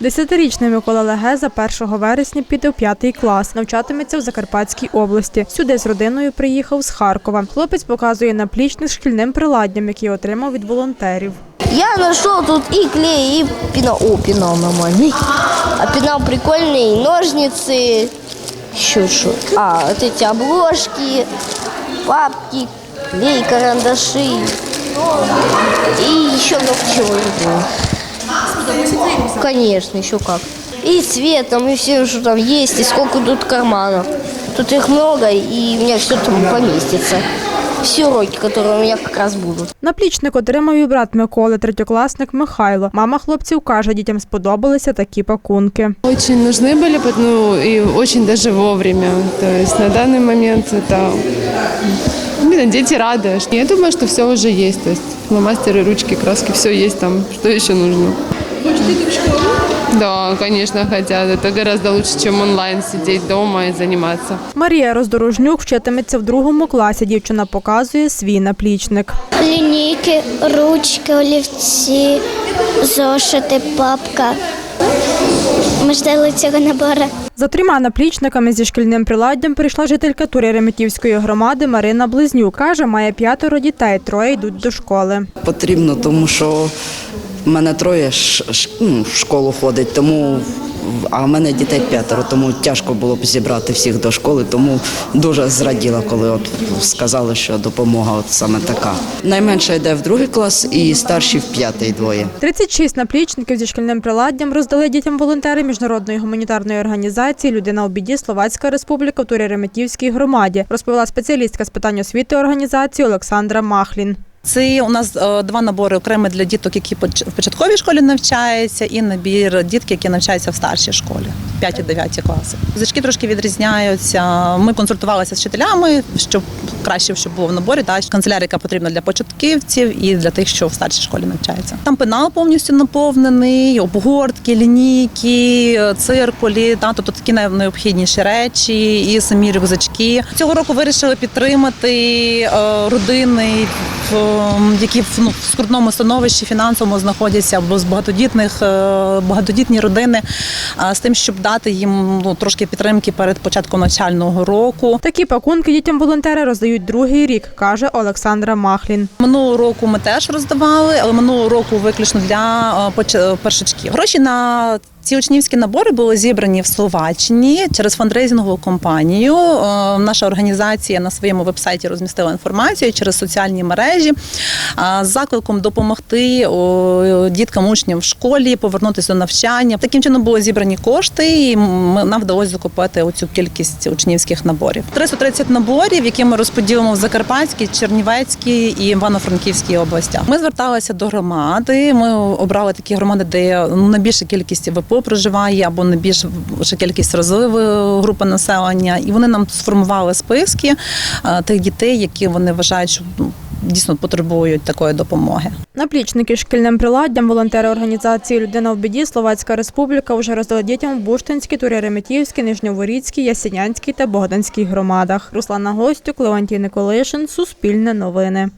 Десятирічний Микола Легеза 1 вересня піде у п'ятий клас. Навчатиметься в Закарпатській області. Сюди з родиною приїхав з Харкова. Хлопець показує наплічник з шкільним приладдям, який отримав від волонтерів. Я нашел тут и клей, и пенал. О, пенал нормальный. А пенал прикольный, и ножницы. Еще что? А, вот эти обложки, папки, клей, карандаши. И еще много чего. не знаю. Конечно, еще как. И цветом, и все, что там есть, и сколько тут карманов. Тут их много, и у меня все там поместится. Все уроки, которые у меня как раз будут. Наплічник отримав і брат Миколи, третьокласник Михайло. Мама хлопців каже, дітям сподобалися такі пакунки. Очень нужны были, ну и очень даже вовремя. То есть на данный момент это именно дети рады. Я думаю, что все уже есть. То есть фломастеры, ручки, краски, все есть там. Что еще нужно? Да, конечно, хотят. Это гораздо лучше, чем онлайн сидеть дома и заниматься. Марія Роздорожнюк вчитиметься в другому класі. Дівчина показує свій наплічник. Лінійки, ручки, олівці, зошити, папка. Ми ждали цього набору. За трьома наплічниками зі шкільним приладдям прийшла жителька Тури-Реметівської громади Марина Близнюк. Каже, має п'ятеро дітей, троє йдуть до школи. Потрібно, тому що в мене троє ш, ну, в школу ходить, тому а в мене дітей п'ятеро, тому тяжко було б зібрати всіх до школи. Тому дуже зраділа, коли от сказали, що допомога от саме така. Найменша йде в другий клас і старші в п'ятий двоє. 36 наплічників зі шкільним приладдям роздали дітям волонтери міжнародної гуманітарної організації Людина у біді Словацька Республіка в Турі-Реметівській громаді, розповіла спеціалістка з питань освіти організації Олександра Махлін. Це у нас е, два набори окремі для діток, які в початковій школі навчаються, і набір дітки, які навчаються в старшій школі, 5-9 класи. Зачки трошки відрізняються. Ми консультувалися з вчителями, щоб краще щоб було в наборі. Та канцелярія, потрібна для початківців і для тих, що в старшій школі навчаються. Там пенал повністю наповнений, обгортки, лінійки, циркулі, та тобто такі най- найнеобхідніші речі, і самі рюкзачки. Цього року вирішили підтримати е, родини, в, які в, ну, в скрутному становищі фінансовому знаходяться або з багатодітних е, багатодітні родини, е, з тим, щоб дати їм ну трошки підтримки перед початком навчального року. Такі пакунки дітям волонтери роздають другий рік, каже Олександра Махлін. Минулого року ми теж роздавали, але минулого року виключно для е, першачків. Гроші на ці учнівські набори були зібрані в Словаччині через фандрейзингову компанію. Е, Наша організація на своєму вебсайті розмістила інформацію через соціальні мережі е, з закликом допомогти діткам учням в школі повернутися до навчання. Таким чином були зібрані кошти, і нам вдалося закупити оцю кількість учнівських наборів. 330 наборів, які ми розподілимо в Закарпатській, Чернівецькій і Івано-Франківській областях. Ми зверталися до громади. Ми обрали такі громади, де найбільша кількість ВПО проживає, або найбільша кількість розливи групи населення. І вони нам сформували списки е, тих дітей, які вони вважають, що ну, дійсно потребують такої допомоги. Наплічники шкільним приладдям волонтери організації Людина в біді Словацька Республіка вже роздали дітям в Буштинській, Турі-Реметівській, Нижньоворіцькій, Ясінянській та Богданській громадах. Руслана Гостюк, Леонтій Николишин, Суспільне новини.